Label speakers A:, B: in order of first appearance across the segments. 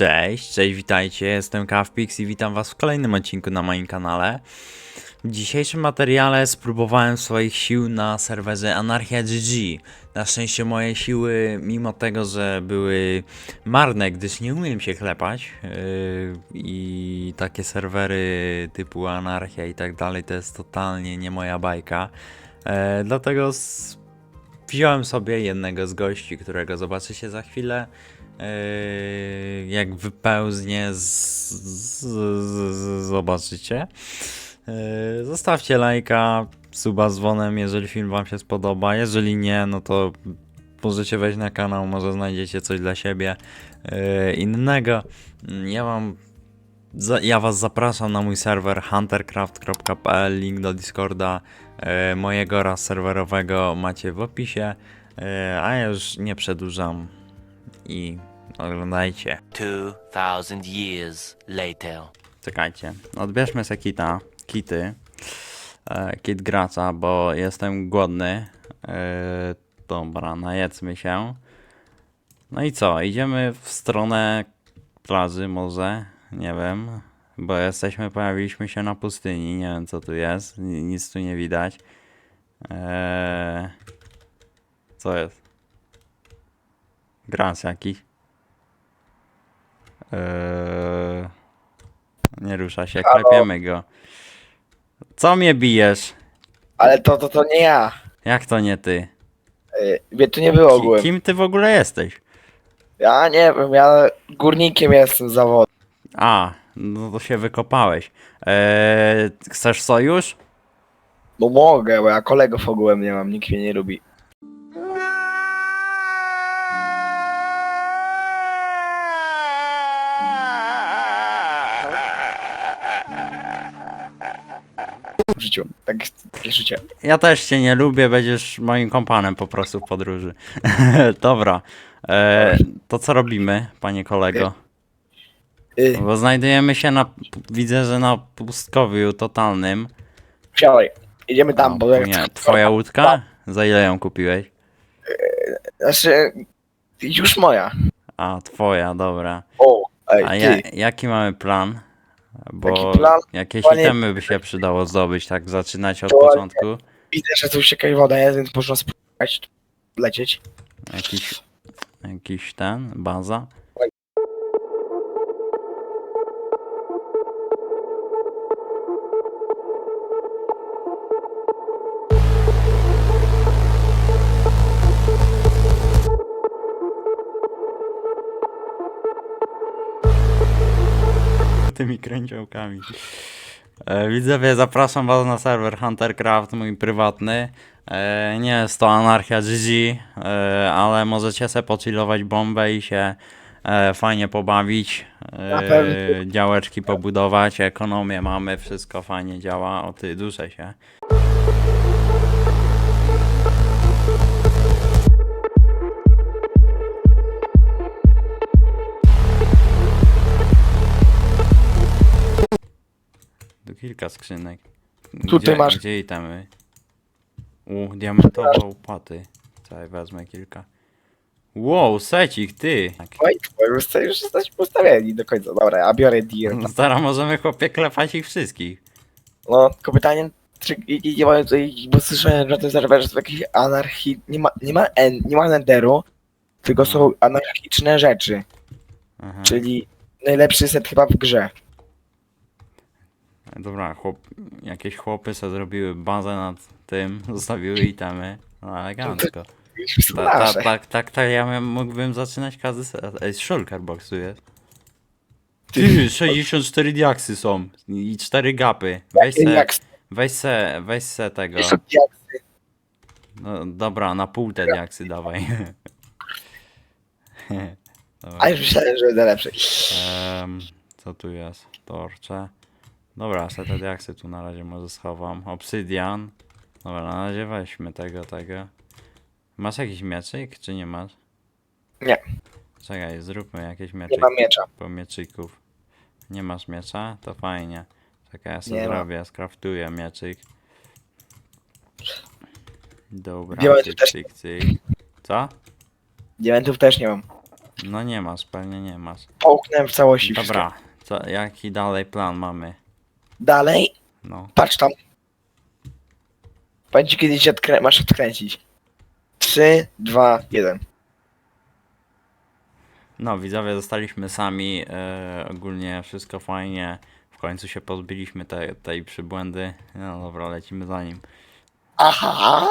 A: Cześć, cześć, witajcie, jestem Kawpix i witam was w kolejnym odcinku na moim kanale. W dzisiejszym materiale spróbowałem swoich sił na serwerze Anarchia GG. Na szczęście moje siły, mimo tego, że były marne, gdyż nie umiem się klepać yy, i takie serwery typu Anarchia i tak dalej, to jest totalnie nie moja bajka. E, dlatego wziąłem sobie jednego z gości, którego zobaczycie za chwilę. Yy, jak wypełznie, z, z, z, zobaczycie. Yy, zostawcie lajka, suba z dzwonem, jeżeli film wam się spodoba. Jeżeli nie, no to możecie wejść na kanał, może znajdziecie coś dla siebie yy, innego. Ja wam ja was zapraszam na mój serwer huntercraft.pl, link do Discorda mojego oraz serwerowego macie w opisie. A ja już nie przedłużam i oglądajcie.
B: 2000 years later.
A: Czekajcie, odbierzmy se kita, kity, e, kit gracza, bo jestem głodny. E, dobra, najedzmy się. No i co, idziemy w stronę plaży może, nie wiem, bo jesteśmy, pojawiliśmy się na pustyni, nie wiem co tu jest, ni- nic tu nie widać. E, co jest? Gracz jakiś. Eee, nie rusza się, klepiemy go. Co mnie bijesz?
C: Ale to, to, to nie ja.
A: Jak to nie ty?
C: Y, Mnie tu nie było
A: Ki,
C: ogółem.
A: kim ty w ogóle jesteś?
C: Ja nie wiem, ja górnikiem jestem z zawodu.
A: A, no to się wykopałeś. Eee, chcesz sojusz?
C: No mogę, bo ja kolegów ogółem nie mam, nikt mnie nie lubi. Życiu, tak, takie życie.
A: Ja też cię nie lubię, będziesz moim kompanem po prostu w podróży. Dobra, eee, to co robimy, panie kolego?
C: Y,
A: Bo znajdujemy się na, widzę, że na pustkowiu totalnym.
C: wsiadaj, idziemy tam, bo jak...
A: nie, twoja łódka? Za ile ją kupiłeś?
C: Znaczy, już moja.
A: A, twoja, dobra.
C: O, ej,
A: A
C: ty.
A: ja, jaki mamy plan? Bo
C: plan?
A: jakieś
C: Panie-
A: itemy by się przydało zdobyć, tak zaczynać od początku.
C: Widzę, że tu już jakaś woda jest, więc można spróbować lecieć.
A: Jakiś, jakiś ten, baza. Tymi kręciołkami. E, Widzowie, zapraszam was na serwer Huntercraft, mój prywatny. E, nie jest to anarchia GG, e, ale możecie sobie pochillować bombę i się e, fajnie pobawić.
C: Na
A: E,
C: pewno.
A: działeczki pobudować, ekonomię mamy, wszystko fajnie działa. O ty, duszę się. Kilka skrzynek.
C: Tutaj
A: gdzie,
C: masz-
A: Gdzie itemy? U, diamentowe łopaty. Czekaj, wezmę kilka. Wow, secik, ty! Tak.
C: Oj, bo już, jste- już jesteśmy ustawieni do końca. Dobra, a biorę.
A: No Zaraz możemy chłopie klepać ich wszystkich.
C: No, tylko pytanie, czy i, i nie mają tutaj, bo słyszałem, że na tym serwerze są jakieś anarchi... Nie ma, nie ma, en, nie ma nenderu, tylko są anarchiczne rzeczy,
A: Aha.
C: czyli najlepszy set chyba w grze.
A: Dobra, chłop, jakieś chłopy sobie zrobiły bazę nad tym, zostawiły itemy. No elegancko. Tak, tak, tak, tak, tak, ja miałem- mógłbym zaczynać każdy set. Ej, shulker boxu jest. Ty, 64 diaksy są i 4 gapy. Weź se,
C: Jak
A: weź se, weź se tego. No dobra, na pół te diaksy dawaj. Dobra.
C: A już myślałem, że będę lepszy.
A: Em, co tu jest? Torcze. Dobra, te diaksy tu na razie może schowam. Obsydian. Dobra, na razie weźmy tego, tego. Masz jakiś mieczyk, czy nie masz?
C: Nie.
A: Czekaj, zróbmy jakieś
C: Nie
A: mieczyki.
C: mam miecza.
A: Po mieczyków. Nie masz miecza? To fajnie. Czekaj, ja sobie
C: Nie
A: zrobię, skraftuję mieczyk. Dobra,
C: Diamenty
A: cyk, cyk, cyk. Co?
C: Diamentów też nie mam.
A: No nie masz, pewnie nie masz.
C: Połknąłem w całości
A: Dobra, co, jaki dalej plan mamy?
C: Dalej,
A: No.
C: patrz tam. Będzie kiedyś odkrę- masz odkręcić. 3, 2, 1.
A: No, widzowie, zostaliśmy sami. E, ogólnie wszystko fajnie. W końcu się pozbyliśmy te, tej przybłędy. No dobra, lecimy za nim.
C: Aha!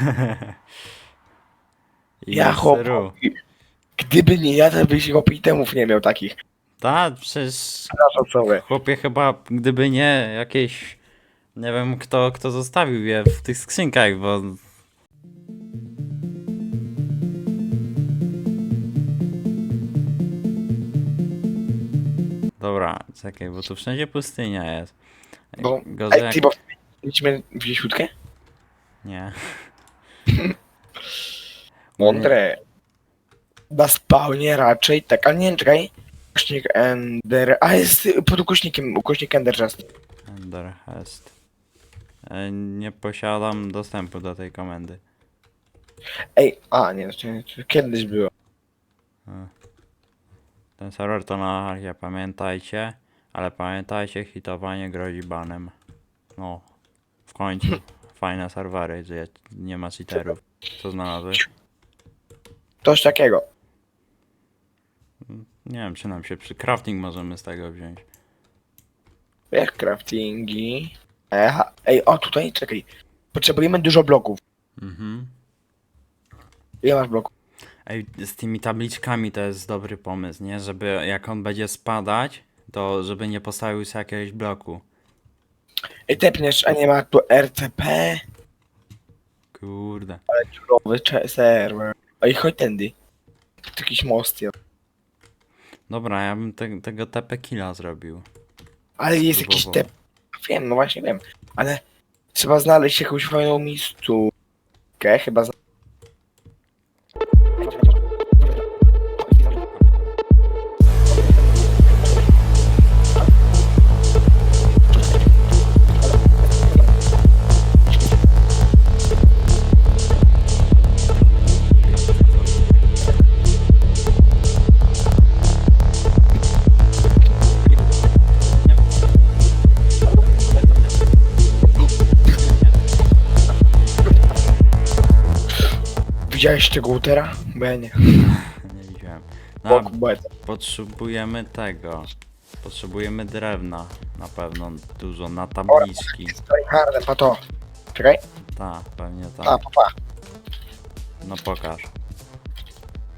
A: I
C: Ja chłop.
A: seru.
C: Gdyby nie ja, to byś go temów nie miał takich.
A: Ta, przecież chłopie chyba, gdyby nie jakieś, nie wiem kto, kto zostawił je w tych skrzynkach, bo... Dobra, czekaj, bo tu wszędzie pustynia jest.
C: Bo,
A: Gorzej
C: ej,
A: jak-
C: ty, bo mieliśmy wziąć łódkę?
A: Nie.
C: Mądre. Na spawnie raczej, tak, ale nie czekaj. Ukośnik Ender, a jest pod ukośnikiem, ukośnik Ender Just.
A: Enderhest. E, Nie posiadam dostępu do tej komendy.
C: Ej, a nie, to, to kiedyś było.
A: Ten serwer to anarchia, pamiętajcie. Ale pamiętajcie, hitowanie grozi banem. No, w końcu. Fajne serwery, gdzie nie ma cheaterów. Co znalazłeś?
C: Coś takiego.
A: Nie wiem, czy nam się przy crafting możemy z tego wziąć.
C: Jak craftingi. Eha, ej, o tutaj, czekaj. Potrzebujemy dużo bloków.
A: Mhm.
C: Ile masz bloków?
A: Ej, z tymi tabliczkami to jest dobry pomysł, nie? Żeby jak on będzie spadać, to żeby nie postawił się jakiegoś bloku.
C: Ej, tepniesz, a nie ma tu RCP.
A: Kurde.
C: Dziurowy cze- serwer. Ej, chodź tędy. Tu jakiś most jest.
A: Dobra, ja bym te, tego TP killa zrobił.
C: Ale jest jakiś
A: Próbował.
C: tep. Wiem, no właśnie wiem. Ale trzeba znaleźć jakąś fajną miejscówkę. Chyba zna... Widziałeś tego Utera? Bo ja nie.
A: Nie widziałem. No,
C: Bok, bo ja-
A: potrzebujemy tego. Potrzebujemy drewna. Na pewno dużo. Na tabliczki.
C: Stoi hardem, pa to. Czekaj.
A: Ta, pewnie
C: A,
A: tak.
C: pa, pa.
A: No pokaż.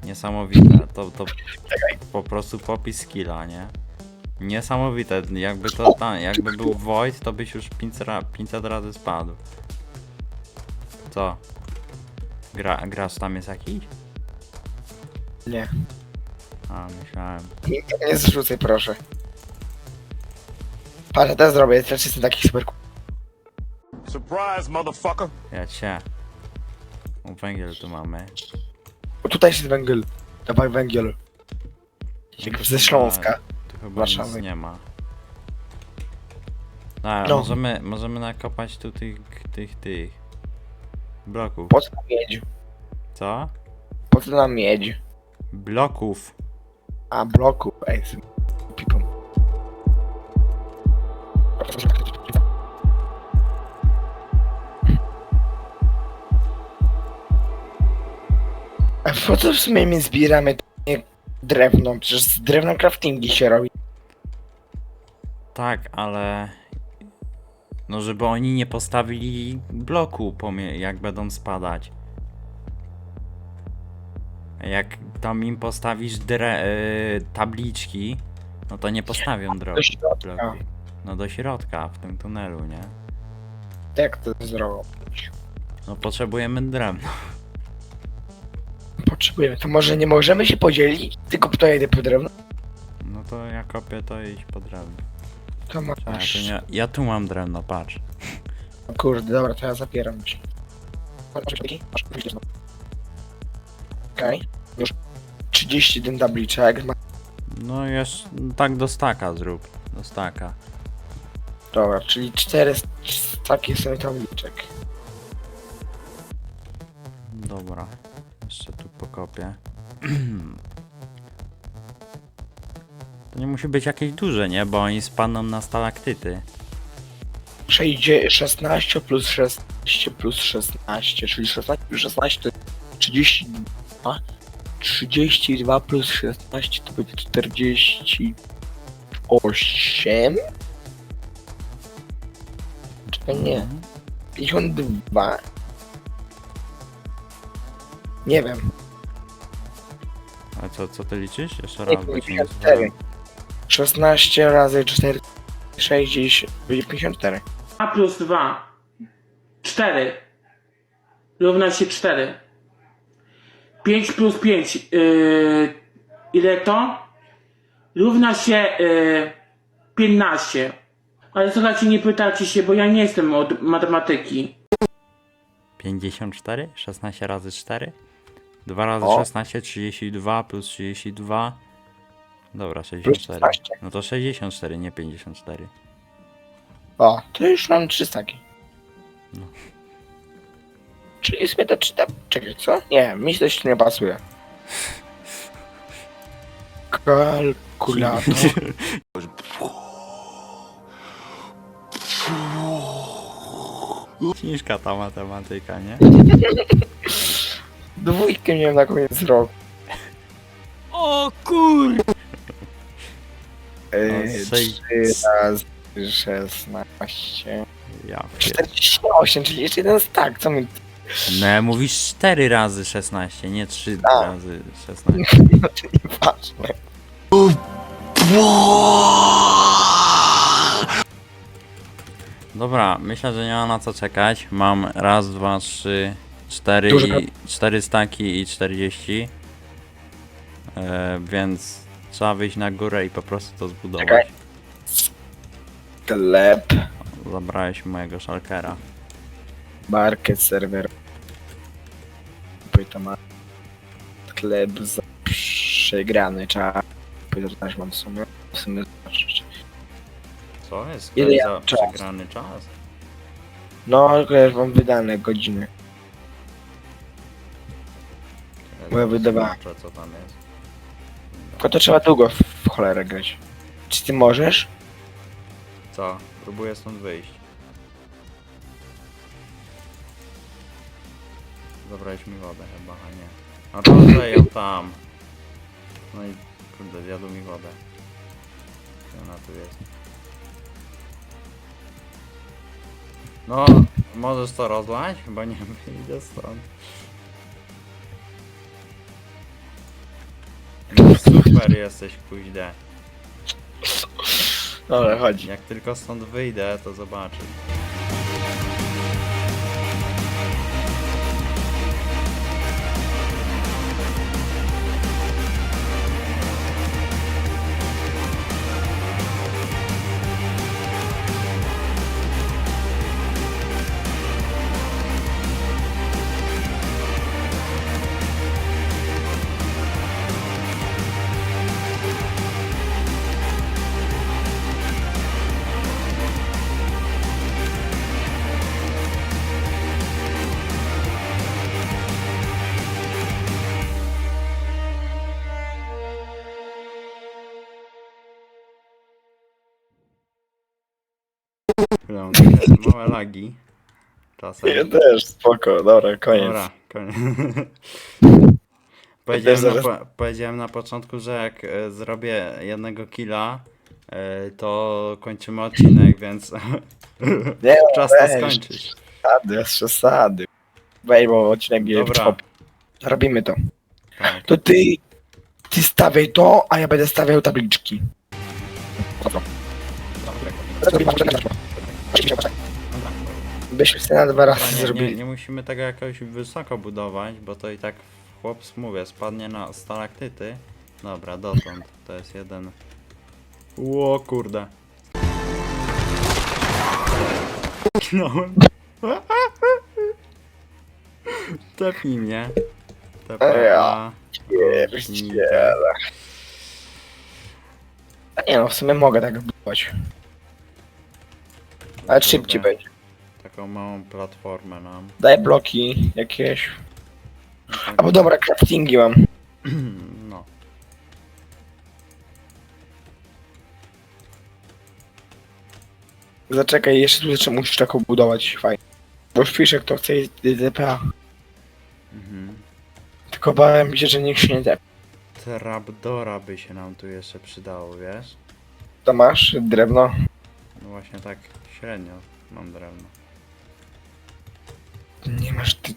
A: Niesamowite. To, to po prostu popis skilla, nie? Niesamowite. Jakby to tam, jakby był Void, to byś już 500, ra- 500 razy spadł. Co? Gra, grasz tam jest jakiś?
C: Nie.
A: A, myślałem.
C: Nie, nie zrzucaj, proszę. Patrz, ja też zrobię, też jestem taki super.
D: Surprise, motherfucker.
A: Ja cię. O, węgiel tu mamy.
C: O, tutaj jest węgiel. Dawaj węgiel. Jak ze Śląska.
A: Tu chyba
C: Warszawy.
A: nic nie ma. A,
C: No.
A: możemy, możemy nakopać tu tych, tych, tych bloków.
C: Po co miedź?
A: Co?
C: Po co nam miedź?
A: Bloków.
C: A, bloku. Ej, z pipą. A po co w sumie my zbieramy nie drewno? Przecież z drewna craftingi się robi.
A: Tak, ale... No żeby oni nie postawili bloku, pomie- jak będą spadać. Jak tam im postawisz dre- y, tabliczki, no to nie postawią dro-
C: Do środka.
A: No do środka, w tym tunelu, nie?
C: Jak to zrobić?
A: No potrzebujemy drewna.
C: Potrzebujemy. To może nie możemy się podzielić? Tylko kto jedzie po drewno?
A: No to ja kopię to idź po drewno.
C: To
A: ja,
C: masz.
A: tu nie, ja tu mam drewno, patrz.
C: Kurde, dobra, to ja zapieram się. Okej. Już 31 tabliczek.
A: No jeszcze tak do staka zrób. Do staka.
C: Dobra, czyli 4 takie są tabliczek.
A: Dobra. Jeszcze tu pokopię. To nie musi być jakieś duże, nie? Bo oni spadną na stalaktyty.
C: 6, 16 plus 16 plus 16, czyli 16 plus 16 to 32. 32 plus 16 to będzie 48. Czekaj, nie. 52. Nie wiem.
A: A co, co ty liczysz? Jeszcze raz, bo ci nie
C: 54.
A: słuchałem.
C: 16 razy 4, 60, będzie 54.
E: 2 plus 2. 4. Równa się 4. 5 plus 5. Yy, ile to? Równa się yy, 15. Ale słuchajcie, nie pytajcie się, bo ja nie jestem od matematyki.
A: 54? 16 razy 4? 2 razy
C: O.
A: 16, 32 plus 32. Dobra, 64.
C: 16.
A: No to 64, nie 54.
C: O, to już mam 300 taki. Czyli sobie to czyta. Czekaj, co? Nie, mi coś nie pasuje. Kalkulator.
A: Ciężka ta matematyka, nie?
C: Dwójkę miałem na koniec roku.
A: O kur... O, sześć-
C: 3 razy 16.
A: Ja pier...
C: 48, czyli jeszcze jeden stack. Co mi.
A: No mówisz 4 razy 16, nie 3
C: A.
A: razy 16.
C: No to nieważne.
A: Dobra, myślę, że nie ma na co czekać. Mam raz, dwa, trzy, cztery
C: Dużo
A: i cztery staki i 40. E, więc trzeba wyjść na górę i po prostu to zbudować.
C: Czekaj. Sklep.
A: Zabrałeś mojego szalkera.
C: Market serwer. Pytam ma sklep za przegrany czas. Pytać mam w sumie. W sumie zobaczyć.
A: Co jest?
C: Ile ja
A: za
C: mam czas?
A: przegrany czas?
C: No, już mam wydane godziny. Bo ja wydawałem.
A: Zobaczę, co tam jest.
C: Tylko to trzeba długo w, w cholerę grać. Czy ty możesz?
A: Co? Próbuję stąd wyjść. Zabrałeś mi wodę chyba, a nie. A to ją tam. No i kurde, zjadł mi wodę. Gdzie ona tu jest? No, możesz to rozlać? Chyba nie wyjdę stąd. No super jesteś, kuźde.
C: Dobra, chodź.
A: Jak tylko stąd wyjdę, to zobaczysz. No, małe lagi. Czasem.
C: Ja też, spoko, dobra, koniec.
A: Dobra, koniec. powiedziałem, na, po, powiedziałem na początku, że jak e, zrobię jednego killa, e, to kończymy odcinek, więc
C: Nie,
A: czas to
C: weź.
A: skończyć.
C: Przesady, jest przesady. Wej, bo odcinek jest
A: Dobra.
C: top. Robimy to.
A: Tak.
C: To ty, ty stawiaj to, a ja będę stawiał tabliczki. Dobra. Byśmy sobie na dwa razy
A: Dobra, nie, nie,
C: zrobili.
A: nie musimy tego jakoś wysoko budować, bo to i tak chłop, mówię, spadnie na stalaktyty. Dobra, dotąd. To jest jeden... Ło, kurde. Knąłem. Tepnij mnie.
C: Ja
A: Tepnij.
C: Pierdziele. A nie no, w sumie mogę tak budować. Ale szybciej będzie.
A: Taką małą platformę nam.
C: Daj bloki jakieś.
A: Tak,
C: Albo dobra, craftingi mam.
A: no.
C: Zaczekaj, jeszcze tu jeszcze musisz taką budować, fajnie. Bo już pisze, kto chce DPA.
A: Mhm.
C: Tylko bałem się, że nikt się nie DP.
A: Trapdora by się nam tu jeszcze przydało, wiesz?
C: To masz drewno?
A: No właśnie tak średnio mam drewno.
C: Nie masz ty...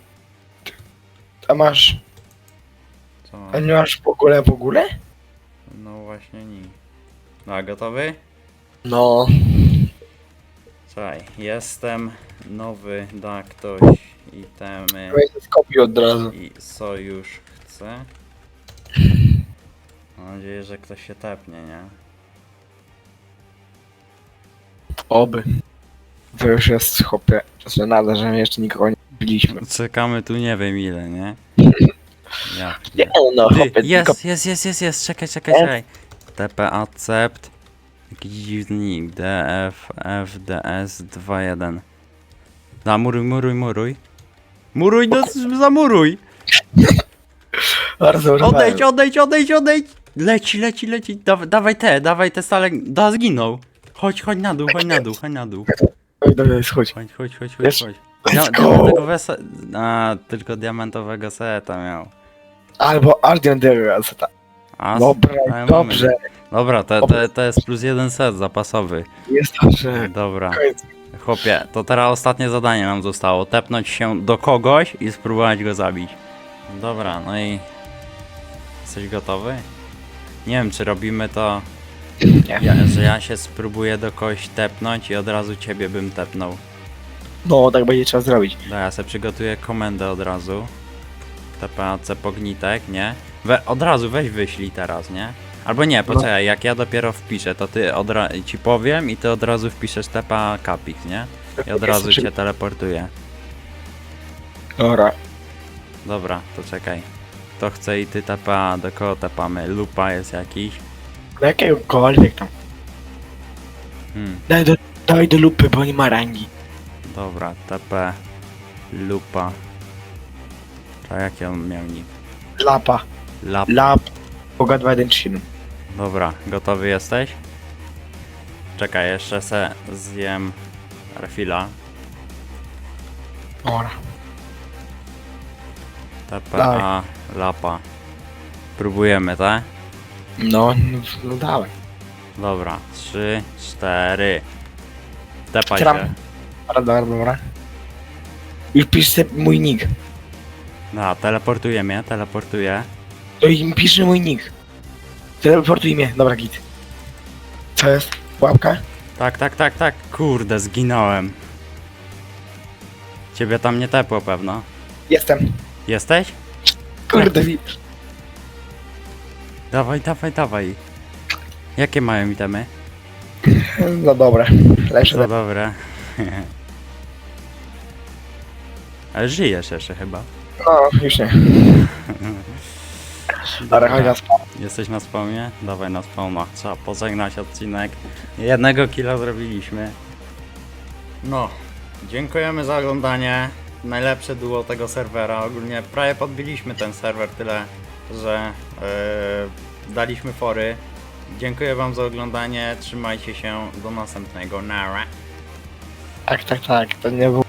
C: ty. A masz...
A: Co mam?
C: A nie masz w ogóle, w ogóle?
A: No właśnie nie. No a gotowy?
C: No.
A: Słuchaj, jestem nowy, da ktoś itemy
C: Weź skopiuj od razu.
A: i sojusz chce. Mam nadzieję, że ktoś się tepnie, nie?
C: Oby. To już jest chopie. Że nada, że my jeszcze nikogo nie biliśmy.
A: Czekamy tu nie wiem ile, nie? Ja.
C: Nie no,
A: Ty,
C: chopie, tylko...
A: jest, jest, jest, jest, jest, czekaj, czekaj,
C: Jest?
A: czekaj. TP accept. Jakiś dziwny nick. DF FDS 21. Da, muruj, muruj, muruj. Muruj, no, zamuruj!
C: Bardzo
A: Odejdź, odejdź, odejdź, odejdź! Leci, leci, leci. Daw, dawaj te, dawaj te stale. Da, zginął. Chodź, chodź na dół, chodź na dół, chodź na dół.
C: Dobra, schodź.
A: Chodź, chodź, chodź, chodź,
C: Wiesz,
A: chodź.
C: let's
A: Dia-
C: go.
A: diamentowego wesa... A, tylko diamentowego seta miał.
C: Albo Ardian Derrata.
A: A,
C: Dobra,
A: ale mamy.
C: dobrze.
A: Dobra, to, to, to jest plus jeden set zapasowy.
C: Jest dobrze.
A: Dobra.
C: Koniec.
A: Chłopie, to teraz ostatnie zadanie nam zostało. Tepnąć się do kogoś i spróbować go zabić. Dobra, no i... Jesteś gotowy? Nie wiem, czy robimy to,
C: Nie.
A: ja, że ja się spróbuję do kogoś tepnąć i od razu ciebie bym tepnął.
C: No, tak będzie trzeba zrobić.
A: Dobra, ja sobie przygotuję komendę od razu. TPAC pognitek, nie? We, od razu weź wyślij teraz, nie? Albo nie, poczekaj, jak ja dopiero wpiszę, to ty od ci powiem i ty od razu wpiszesz TPA Capix, nie? I od razu cię teleportuję.
C: Dobra.
A: Dobra, to czekaj. To chce i ty TPA, do kogo tepamy? Lupa jest jakiś.
C: Do jakiegokolwiek tam.
A: Hmm,
C: Daj do, daj do lupy, bo nie ma rangi.
A: dobra, TP Lupa. A jaki on miał nick?
C: Lapa.
A: Lap.
C: Lap. Boga 217.
A: Dobra, gotowy jesteś? Czekaj, jeszcze se zjem refila.
C: Dobra.
A: TPA lapa. Próbujemy, tak?
C: No, no, no dawaj.
A: Dobra, 3, 4. Tepaj
C: Tram.
A: się.
C: Dobra, dobra, dobra. Już pisz sobie mój nick.
A: No, teleportuje mnie, teleportuje.
C: To im pisze mój nick. Teleportuj mnie. Dobra, git. Co jest? Łapka?
A: Tak, tak, tak, tak. Kurde, zginąłem. Ciebie tam nie tepło pewno.
C: Jestem.
A: Jesteś?
C: Kurde, widzisz.
A: Dawaj, dawaj, dawaj. Jakie mają itemy?
C: No dobra.
A: To
C: za...
A: dobre. Ale żyjesz jeszcze chyba.
C: No, już nie. Dobra, chodź na spał.
A: Jesteś na spawnie? Dawaj na spawna. Trzeba pożegnać odcinek. Jednego killa zrobiliśmy. No, dziękujemy za oglądanie. Najlepsze duo tego serwera. Ogólnie prawie podbiliśmy ten serwer tyle, że yy, daliśmy fory. Dziękuję wam za oglądanie. Trzymajcie się. Do następnego. Nara.
C: Tak, tak, tak. To nie było